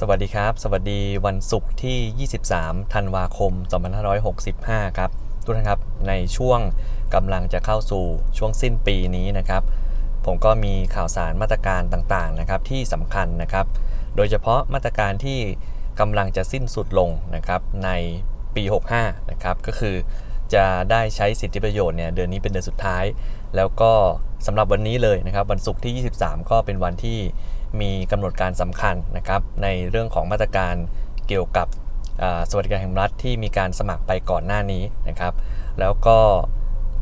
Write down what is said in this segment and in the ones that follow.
สวัสดีครับ สวัสดีวันศุกร์ที่ 23 ธันวาคม 2565 ครับ ทุกท่านครับ ในช่วงกำลังจะเข้าสู่ช่วงสิ้นปีนี้นะครับ ผมก็มีข่าวสารมาตรการต่างๆนะครับที่สำคัญนะครับ โดยเฉพาะมาตรการที่กำลังจะสิ้นสุดลงนะครับในปี 65 นะครับก็คือจะได้ใช้สิทธิประโยชน์เนี่ยเดือนนี้เป็นเดือนสุดท้าย แล้วก็สำหรับวันนี้เลยนะครับ วันศุกร์ที่ 23 ก็เป็นวันที่ มีกำหนดการสำคัญนะครับในเรื่องของมาตรการเกี่ยวกับสวัสดิการแห่งรัฐที่มีการสมัครไปก่อนหน้านี้นะครับ แล้วก็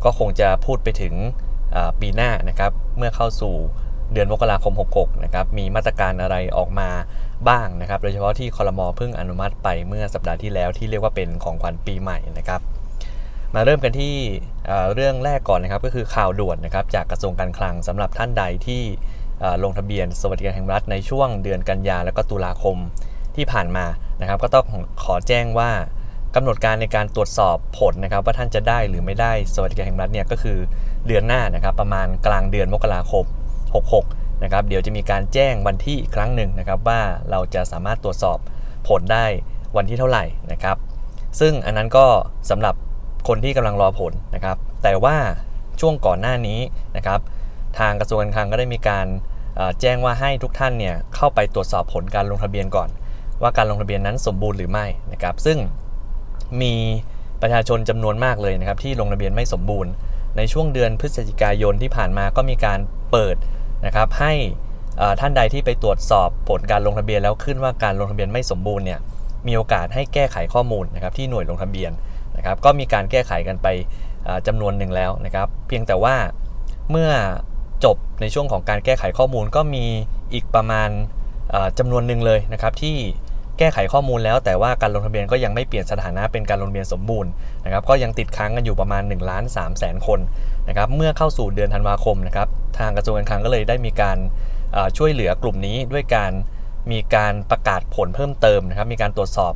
ก็คงจะพูดไปถึงปีหน้านะครับเมื่อเข้าสู่เดือนมกราคม 66 นะครับ มีมาตรการอะไรออกมาบ้างนะครับ โดยเฉพาะที่คอรมอเพิ่งอนุมัติไปเมื่อสัปดาห์ที่แล้วที่เรียกว่าเป็นของขวัญปีใหม่นะครับ มาเริ่มกันที่เรื่องแรกก่อนนะครับ ก็คือข่าวด่วนนะครับจากกระทรวงการคลังสำหรับท่านใดที่ ลงทะเบียนสวัสดิการแห่งรัฐในช่วงเดือนกันยาและก็ตุลาคมที่ผ่านมานะครับ ก็ต้องขอแจ้งว่ากำหนดการในการตรวจสอบผลนะครับ ว่าท่านจะได้หรือไม่ได้สวัสดิการแห่งรัฐเนี่ยก็คือเดือนหน้านะครับประมาณกลางเดือนมกราคม 66 นะครับ เดี๋ยวจะมีการแจ้งวันที่อีกครั้งหนึ่งนะครับ ว่าเราจะสามารถตรวจสอบผลได้วันที่เท่าไหร่นะครับ ซึ่งอันนั้นก็สำหรับคนที่กำลังรอผลนะครับ แต่ว่าช่วงก่อนหน้านี้นะครับ ทางกระทรวงการคลังก็ได้มีการ แจ้งว่าให้ทุกท่านเนี่ยเข้าไปตรวจสอบผลการลงทะเบียนก่อน ว่าการลงทะเบียนนั้นสมบูรณ์หรือไม่นะครับซึ่งมีประชาชนจำนวนมากเลยนะครับที่ลงทะเบียนไม่สมบูรณ์ ในช่วงเดือนพฤศจิกายนที่ผ่านมาก็มีการเปิดนะครับให้ท่านใดที่ไปตรวจสอบผลการลงทะเบียนแล้วขึ้นว่าการลงทะเบียนไม่สมบูรณ์เนี่ยมีโอกาสให้แก้ไขข้อมูลนะครับที่หน่วยลงทะเบียนนะครับก็มีการแก้ไขกันไปเอ่อจำนวนหนึ่งแล้วนะครับ เพียงแต่ว่าเมื่อ ในช่วงของการแก้ไขข้อมูลก็มีอีกประมาณเอ่อจำนวนหนึ่งเลยนะครับที่แก้ไขข้อมูลแล้วแต่ว่าการลงทะเบียนก็ยังไม่เปลี่ยนสถานะเป็นการลงทะเบียนสมบูรณ์นะครับก็ยังติดค้างกันอยู่ประมาณ1ล้าน3แสนคนนะครับเมื่อเข้าสู่เดือนธันวาคมนะครับทางกระทรวงการคลังก็เลยได้มีการช่วยเหลือกลุ่มนี้ด้วยการมีการประกาศผลเพิ่มเติมนะครับมีการตรวจสอบ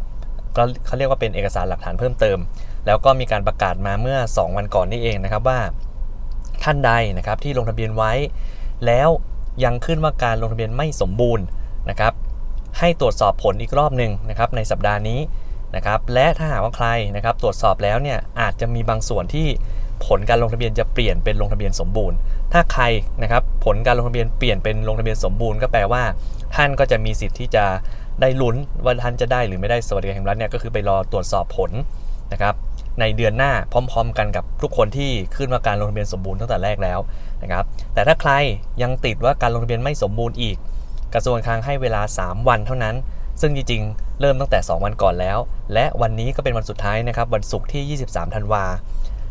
ก็เขาเรียกว่าเป็นเอกสารหลักฐานเพิ่มเติม แล้วก็มีการประกาศมาเมื่อ 2 วันก่อนนี่เองนะครับว่า ท่านใดนะครับที่ลงทะเบียนไว้ แล้วยังขึ้นว่าการลงทะเบียนไม่สมบูรณ์นะครับ ให้ตรวจสอบผลอีกรอบหนึ่งนะครับในสัปดาห์นี้นะครับและถ้าหากว่าใครนะครับตรวจสอบแล้วเนี่ยอาจจะมีบางส่วนที่ผลการลงทะเบียนจะเปลี่ยนเป็นลงทะเบียนสมบูรณ์ ถ้าใครนะครับผลการลงทะเบียนเปลี่ยนเป็นลงทะเบียนสมบูรณ์ก็แปลว่า ท่านก็จะมีสิทธิ์ที่จะได้ลุ้นว่าท่านจะได้หรือไม่ได้สวัสดิการแห่งรัฐเนี่ยก็คือไปรอตรวจสอบผลนะครับ ในเดือนหน้าพร้อม ๆ กันกับทุกคนที่ขึ้นว่าการลงทะเบียนสมบูรณ์ตั้งแต่แรกแล้วนะครับ แต่ถ้าใครยังติดว่าการลงทะเบียนไม่สมบูรณ์อีก กระทรวงการคลังให้เวลา 3 วันเท่านั้น ซึ่งจริงๆ เริ่มตั้งแต่ 2 วันก่อนแล้ว และวันนี้ก็เป็นวันสุดท้ายนะครับ วันศุกร์ที่ 23 ธันวา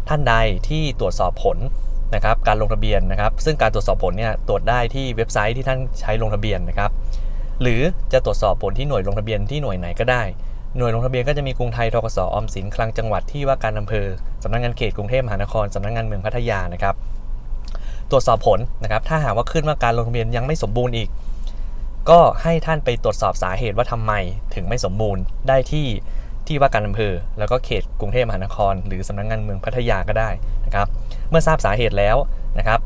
ท่านใดที่ตรวจสอบผลนะครับการลงทะเบียนนะครับ ซึ่งการตรวจสอบผลเนี่ยตรวจได้ที่เว็บไซต์ที่ท่านใช้ลงทะเบียนนะครับ หรือจะตรวจสอบผลที่หน่วยลงทะเบียนที่หน่วยไหนก็ได้ หน่วยลงทะเบียนก็จะมีกรุงไทยทกสออมสินคลังจังหวัดที่ว่าการอำเภอสำนักงานเขตกรุงเทพมหานครสำนักงานเมืองพัทยานะครับ ตรวจสอบผลนะครับ ถ้าหากว่าขึ้นว่าการลงทะเบียนยังไม่สมบูรณ์อีก ก็ให้ท่านไปตรวจสอบสาเหตุว่าทำไมถึงไม่สมบูรณ์ได้ที่ที่ว่าการอำเภอ แล้วก็เขตกรุงเทพมหานคร หรือสำนักงานเมืองพัทยาก็ได้นะครับ เมื่อทราบสาเหตุแล้วนะครับ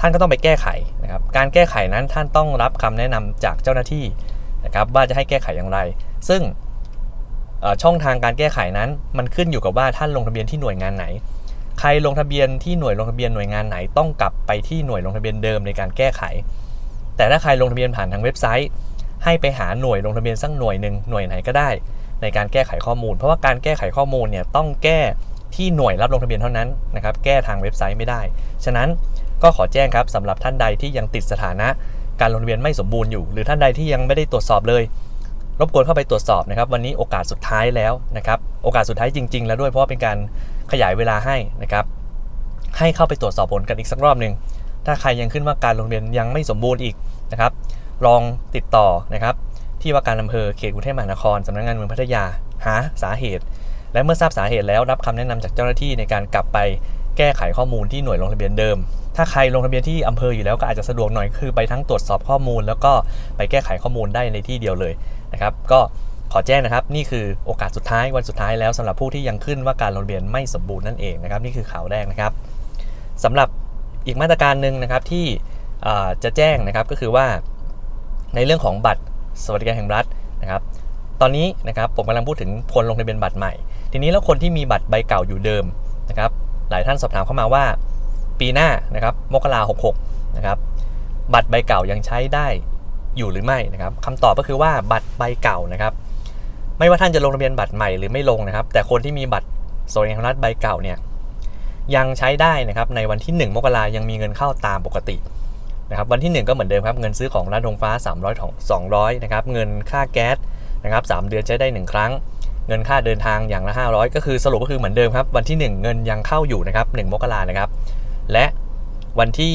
ท่านก็ต้องไปแก้ไขนะครับ การแก้ไขนั้นท่านต้องรับคำแนะนำจากเจ้าหน้าที่นะครับว่าจะให้แก้ไขอย่างไร ซึ่ง ช่องทางการแก้ไขนั้น มันขึ้นอยู่กับว่าท่านลงทะเบียนที่หน่วยงานไหน ใครลงทะเบียนที่หน่วยลงทะเบียนหน่วยงานไหนต้องกลับไปที่หน่วยลงทะเบียนเดิมในการแก้ไข แต่ถ้าใครลงทะเบียนผ่านทางเว็บไซต์ ให้ไปหาหน่วยลงทะเบียนสักหน่วยหนึ่งหน่วยไหนก็ได้ ในการแก้ไขข้อมูล เพราะว่าการแก้ไขข้อมูลเนี่ยต้องแก้ที่หน่วยรับลงทะเบียนเท่านั้นนะครับแก้ทางเว็บไซต์ไม่ได้ ฉะนั้นก็ขอแจ้งครับสำหรับท่านใดที่ยังติดสถานะการลงทะเบียนไม่สมบูรณ์อยู่ หรือท่านใดที่ยังไม่ได้ตรวจสอบเลย รบกวนเข้าไปตรวจสอบนะครับ วันนี้โอกาสสุดท้ายแล้วนะครับ โอกาสสุดท้ายจริง ๆ แล้วด้วยเพราะเป็นการขยายเวลาให้นะครับ ให้เข้าไปตรวจสอบผลกันอีกสักรอบหนึ่งถ้าใครยังขึ้นว่าการลงทะเบียนยังไม่สมบูรณ์อีกนะครับ ลองติดต่อนะครับ ที่ว่าการอำเภอเขตกรุงเทพมหานครสำนักงานเมืองพัทยาหาสาเหตุ และเมื่อทราบสาเหตุแล้วรับคำแนะนำจากเจ้าหน้าที่ในการกลับไปแก้ไขข้อมูลที่หน่วยลงทะเบียนเดิม ถ้าใครลงทะเบียนที่อำเภออยู่แล้วก็อาจจะสะดวกหน่อยคือไปทั้งตรวจสอบข้อมูล แล้วก็ไปแก้ไขข้อมูลได้ในที่เดียวเลย นะครับก็ขอแจ้งนะครับ นี่คือโอกาสสุดท้ายวันสุดท้ายแล้วสำหรับผู้ที่ยังขึ้นว่าการลงทะเบียนไม่สมบูรณ์นั่นเองนะครับนี่คือข่าวแรกนะครับสำหรับอีกมาตรการหนึ่งนะครับที่จะแจ้งนะครับก็คือว่าในเรื่องของบัตรสวัสดิการแห่งรัฐนะครับตอนนี้นะครับผมกำลังพูดถึงคนลงทะเบียนบัตรใหม่ ทีนี้แล้วคนที่มีบัตรใบเก่าอยู่เดิมนะครับหลายท่านสอบถามเข้ามาว่า ปีหน้านะครับมกราหกหกนะครับบัตรใบเก่ายังใช้ได้ อยู่หรือไม่นะครับคำตอบก็คือว่าบัตรใบเก่านะครับ ไม่ว่าท่านจะลงทะเบียนบัตรใหม่หรือไม่ลงนะครับ แต่คนที่มีบัตรสวัสดิการรัฐใบเก่าเนี่ยยังใช้ได้นะครับในวันที่ 1 มกรายังมีเงินเข้าตามปกตินะครับวันที่ 1 ก็เหมือนเดิมครับเงินซื้อของร้านโรงฟ้า 300ของ200นะครับเงินค่าแก๊สนะครับ3เดือนใช้ได้ 1 ครั้ง เงินค่าเดินทางอย่างละ 500 ก็คือสรุปก็คือเหมือนเดิมครับวันที่ 1 เงินยังเข้าอยู่นะครับ1มกรานะครับและวันที่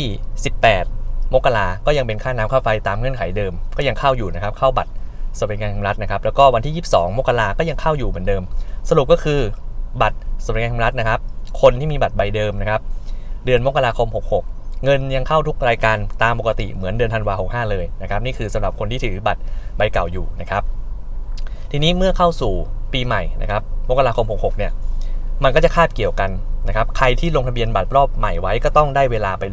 18 มกราก็ยังเป็นค่าน้ำค่าไฟตามเงื่อนไขเดิม ก็ยังเข้าอยู่นะครับ เข้าบัตรสวัสดิการแห่งรัฐนะครับ แล้วก็วันที่ 22 มกราก็ยังเข้าอยู่เหมือนเดิม สรุปก็คือบัตรสวัสดิการแห่งรัฐนะครับ คนที่มีบัตรใบเดิมนะครับ เดือนมกราคม 66 เงินยังเข้าทุกรายการตามปกติเหมือนเดือนธันวา65 เลยนะครับ นี่คือสำหรับคนที่ถือบัตรใบเก่าอยู่นะครับ ทีนี้เมื่อเข้าสู่ปีใหม่นะครับ มกราคม 66 เนี่ย มันก็จะคาบเกี่ยวกันนะครับ ใครที่ลงทะเบียนบัตรรอบใหม่ไว้ก็ต้องได้เวลาไป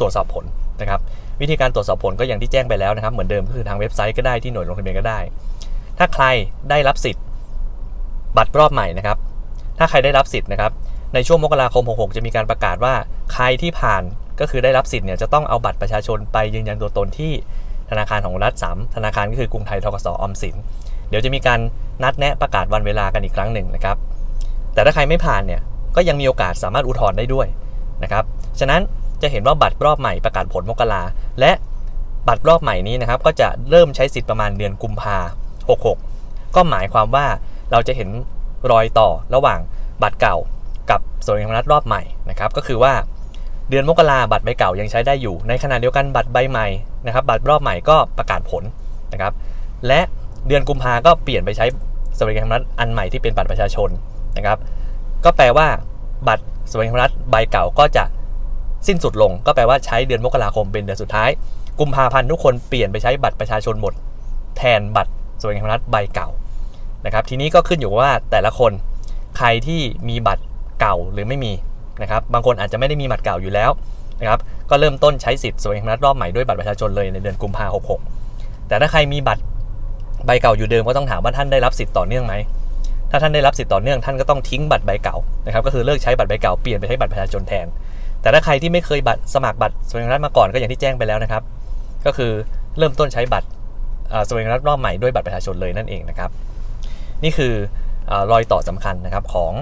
ตรวจสอบผล นะครับวิธีการตรวจสอบผลก็อย่างที่แจ้งไปแล้วนะครับเหมือนเดิมก็คือทางเว็บไซต์ก็ได้ที่หน่วยลงทะเบียนก็ได้ ถ้าใครได้รับสิทธิ์ บัตรรอบใหม่นะครับ ถ้าใครได้รับสิทธิ์นะครับในช่วงมกราคม 66 จะมีการประกาศว่าใครที่ผ่านก็คือได้รับสิทธิ์เนี่ยจะต้องเอาบัตรประชาชนไปยืนยันตัวตนที่ธนาคารของรัฐ 3 ธนาคารก็คือกรุงไทยทกสออมสิน เดี๋ยวจะมีการนัดแนะประกาศวันเวลากันอีกครั้งหนึ่งนะครับ แต่ถ้าใครไม่ผ่านเนี่ยก็ยังมีโอกาสสามารถอุทธรณ์ได้ด้วยนะครับ ฉะนั้น จะเห็นว่าบัตรรอบใหม่ประกาศผลมกราและบัตรรอบใหม่นี้นะครับ ก็จะเริ่มใช้สิทธิ์ประมาณเดือนกุมภา66 ก็หมายความว่าเราจะเห็นรอยต่อระหว่างบัตรเก่ากับสวัสดิการรัฐรอบใหม่นะครับ ก็คือว่าเดือนมกราบัตรใบเก่ายังใช้ได้อยู่ ในขณะเดียวกันบัตรใบใหม่นะครับ บัตรรอบใหม่ก็ประกาศผลนะครับ และเดือนกุมภาก็เปลี่ยนไปใช้สวัสดิการรัฐอันใหม่ที่เป็นบัตรประชาชนนะครับ ก็แปลว่าบัตรสวัสดิการรัฐใบเก่าก็จะ สิ้นสุดลง ก็แปลว่าใช้เดือนมกราคมเป็นเดือนสุดท้าย กุมภาพันธ์ทุกคนเปลี่ยนไปใช้บัตรประชาชนหมด แทนบัตรสวัสดิการรัฐใบเก่านะครับทีนี้ก็ขึ้นอยู่ว่าแต่ละคนใครที่มีบัตรเก่าหรือไม่มีนะครับบางคนอาจจะไม่ได้มีบัตรเก่าอยู่แล้วนะครับก็เริ่มต้นใช้สิทธิ์สวัสดิการรัฐรอบใหม่ด้วยบัตรประชาชนเลยในเดือนกุมภาพันธ์66 แต่ถ้าใครมีบัตรใบเก่าอยู่เดิมก็ต้องถามว่าท่านได้รับสิทธิ์ต่อเนื่องไหมถ้าท่านได้รับสิทธิ์ต่อเนื่องท่านก็ต้องทิ้งบัตรใบเก่านะครับก็คือเลิกใช้บัตรใบเก่าเปลี่ยนไปใช้บัตรประชาชนแทน แต่ถ้าใครที่ไม่เคยบัตรสมัครบัตรสวัสดิการรัฐมาก่อนก็อย่างที่แจ้งไปแล้วนะครับ ก็คือเริ่มต้นใช้บัตรสวัสดิการรัฐรอบใหม่ด้วยบัตรประชาชนเลยนั่นเองนะครับ นี่คือรอยต่อสำคัญนะครับของ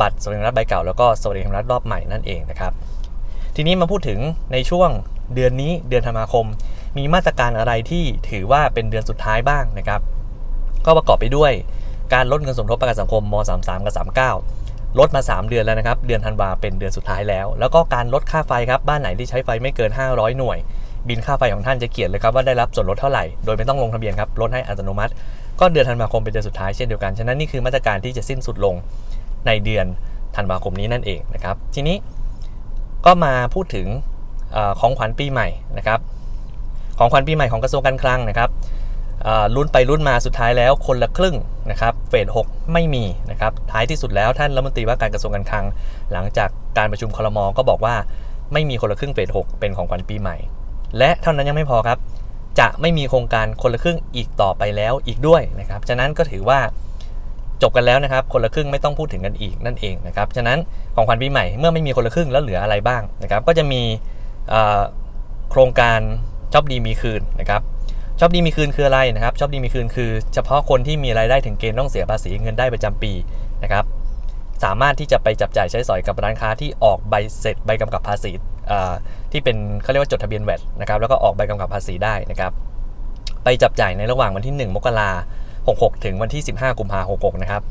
บัตรสวัสดิการรัฐใบเก่าแล้วก็สวัสดิการรัฐรอบใหม่นั่นเองนะครับ ทีนี้มาพูดถึงในช่วงเดือนนี้เดือนธันวาคม มีมาตรการอะไรที่ถือว่าเป็นเดือนสุดท้ายบ้างนะครับ ก็ประกอบไปด้วยการลดเงินสมทบประกันสังคมม .33 กับ 39 ลดมา 3 เดือนแล้วนะครับ เดือนธันวาเป็นเดือนสุดท้ายแล้ว แล้วก็การลดค่าไฟครับ บ้านไหนที่ใช้ไฟไม่เกิน 500 หน่วย บินค่าไฟของท่านจะเขียนเลยครับว่าได้รับส่วนลดเท่าไหร่ โดยไม่ต้องลงทะเบียนครับ ลดให้อัตโนมัติ ก็เดือนธันวาคมเป็นเดือนสุดท้ายเช่นเดียวกัน ฉะนั้นนี่คือมาตรการที่จะสิ้นสุดลงในเดือนธันวาคมนี้นั่นเองนะครับ ทีนี้ก็มาพูดถึงอของขวัญปีใหม่นะครับ ของขวัญปีใหม่ของกระทรวงการคลังนะครับ ลุ้นไปลุ้นมาสุดท้ายแล้วคนละครึ่งนะครับเฟส6ไม่มีนะครับท้ายที่สุดแล้วท่านรัฐมนตรีว่าการกระทรวงการคลัง หลังจากการประชุมคลมก็บอกว่าไม่มีคนละครึ่งเฟส6เป็นของขวัญปีใหม่ และเท่านั้นยังไม่พอครับ จะไม่มีโครงการคนละครึ่งอีกต่อไปแล้วอีกด้วยนะครับฉะนั้นก็ถือว่าจบกันแล้วนะครับ คนละครึ่งไม่ต้องพูดถึงกันอีกนั่นเองนะครับฉะนั้นของขวัญปีใหม่เมื่อไม่มีคนละครึ่งแล้วเหลืออะไรบ้างนะครับก็จะมีโครงการชอบดีมีคืนนะครับ ชอบดีมีคืนคืออะไรนะครับชอบดีมีคืนคือ เฉพาะคนที่มีรายได้ถึงเกณฑ์ต้องเสียภาษีเงินได้ประจำปีนะครับสามารถที่จะไปจับจ่ายใช้สอยกับร้านค้าที่ออกใบเสร็จใบกำกับภาษีที่เป็นเขาเรียกว่าจดทะเบียนแวดนะครับแล้วก็ออกใบกำกับภาษีได้นะครับไปจับจ่ายในระหว่างวันที่ 1 มกราคม66 ถึงวันที่ 15 กุมภาพันธ์66นะครับ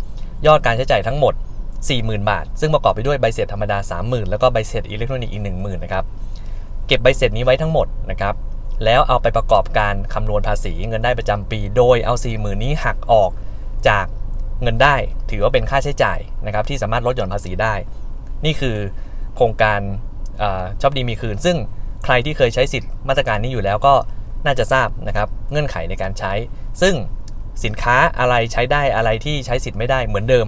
ยอดการใช้จ่ายทั้งหมด 40,000 บาท ซึ่งประกอบไปด้วยใบเสร็จธรรมดา 30,000 แล้วก็ใบเสร็จอิเล็กทรอนิกส์อีก 10,000นะครับเก็บใบเสร็จนี้ไว้ทั้งหมดนะครับ แล้วเอาไปประกอบการคำนวณภาษีเงินได้ประจำปี โดยเอา 4 0,000 นี้หักออกจากเงินได้ถือว่าเป็นค่าใช้จ่ายนะครับที่สามารถลดหย่อนภาษีได้ นี่คือโครงการอชอบดีมีคืน ซึ่งใครที่เคยใช้สิทธิ์มาตรการนี้อยู่แล้วก็น่าจะทราบนะครับเงื่อนไขในการใช้ ซึ่งสินค้าอะไรใช้ได้อะไรที่ใช้สิทธิ์ไม่ได้เหมือนเดิม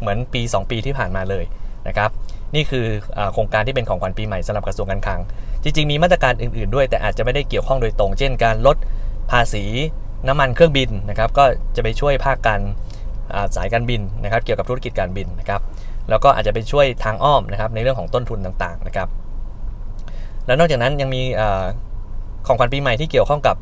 เหมือนปี 2 ปีที่ผ่านมาเลยนะครับนี่คืออโครงการที่เป็นของขวัญปีใหม่สำหรับกระทรวงการคลัง จริงๆ มีมาตรการอื่น ๆ ด้วย แต่อาจจะไม่ได้เกี่ยวข้องโดยตรง เช่น การลดภาษีน้ำมันเครื่องบินนะครับ ก็จะไปช่วยภาคการสายการบินนะครับ เกี่ยวกับธุรกิจการบินนะครับ แล้วก็อาจจะไปช่วยทางอ้อมนะครับในเรื่องของต้นทุนต่างๆนะครับ แล้วนอกจากนั้นยังมีอของขวัญปีใหม่ที่เกี่ยวข้องกับ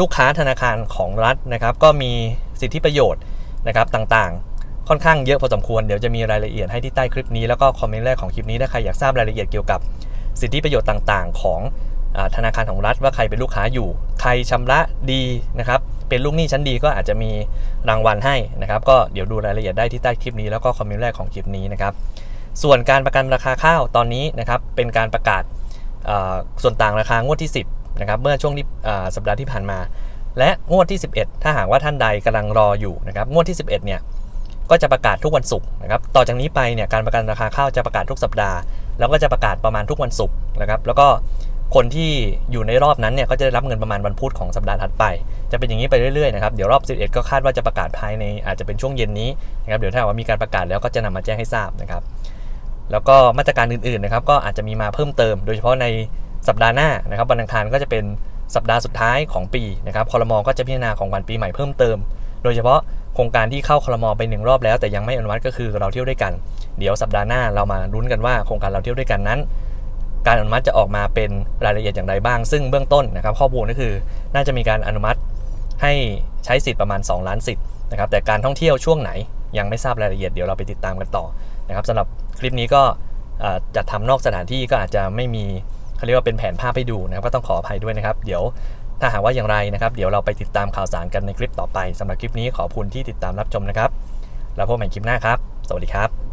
ลูกค้าธนาคารของรัฐนะครับ ก็มีสิทธิประโยชน์นะครับต่างๆ ค่อนข้างเยอะพอสมควร เดี๋ยวจะมีรายละเอียดให้ที่ใต้คลิปนี้แล้วก็คอมเมนต์แรกของคลิปนี้ถ้าใครอยากทราบรายละเอียดเกี่ยวกับ สิทธิประโยชน์ต่างๆ ของอธนาคารของรัฐว่าใครเป็นลูกค้าอยู่ ใครชำระดีนะครับเป็นลูกหนี้ชั้นดีก็อาจจะมีรางวัลให้นะครับ ก็เดี๋ยวดูรายละเอียดได้ที่ใต้คลิปนี้แล้วก็คอมเมนต์แรกของคลิปนี้นะครับ ส่วนการประกันราคาข้าวตอนนี้นะครับเป็นการประกาศส่วนต่างราคางวดที่ 10นะครับเมื่อช่วงที่สัปดาห์ที่ผ่านมา และงวดที่ 11 ถ้าหากว่าท่านใดกำลังรออยู่นะครับงวดที่ 11เนี่ยก็จะประกาศทุกวันศุกร์นะครับ ต่อจากนี้ไปเนี่ยการประกันราคาข้าวจะประกาศทุกสัปดาห์ แล้วก็จะประกาศประมาณทุกวันศุกร์นะครับแล้วก็คนที่อยู่ในรอบนั้นเนี่ยก็จะได้รับเงินประมาณวันพุธของสัปดาห์ถัดไป จะเป็นอย่างนี้ไปเรื่อยๆนะครับเดี๋ยวรอบ 11 ก็คาดว่าจะประกาศภายในอาจจะเป็นช่วงเย็นนี้นะครับเดี๋ยวถ้าว่ามีการประกาศแล้วก็จะนำมาแจ้งให้ทราบนะครับแล้วก็มาตรการอื่นๆนะครับก็อาจจะมีมาเพิ่มเติม โดยเฉพาะในสัปดาห์หน้านะครับวันอังคารก็จะเป็นสัปดาห์สุดท้ายของปีนะครับคอรมอก็จะพิจารณาของวัญปีใหม่เพิ่มเติม โดยเฉพาะ ครงการที่เข้าคอรมอไปหนึ่งรอบแล้ว แต่ยังไม่อนุมัติก็คือเราเที่ยวด้วยกัน เดี๋ยวสัปดาห์หน้าเรามาลุ้นกันว่าโครงการเราเที่ยวด้วยกันนั้น การอนุมัติจะออกมาเป็นรายละเอียดอย่างไรบ้าง ซึ่งเบื้องต้นนะครับข้อมูลก็คือ น่าจะมีการอนุมัติให้ใช้สิทธิ์ประมาณ 2 ล้านสิทธิ์นะครับแต่การท่องเที่ยวช่วงไหนยังไม่ทราบรายละเอียดเดี๋ยวเราไปติดตามกันต่อนะครับสำหรับคลิปนี้ก็จัดทำนอกสถานที่ก็อาจจะไม่มีเขาเรียกว่าเป็นแผนภาพให้ดูนะครับก็ต้องขออภัยด้วยนะครับ เดี๋ยว ถ้าหากว่าอย่างไรนะครับ เดี๋ยวเราไปติดตามข่าวสารกันในคลิปต่อไปสำหรับคลิปนี้ขอบคุณที่ติดตามรับชมนะครับ แล้วพบกันใหม่คลิปหน้าครับ สวัสดีครับ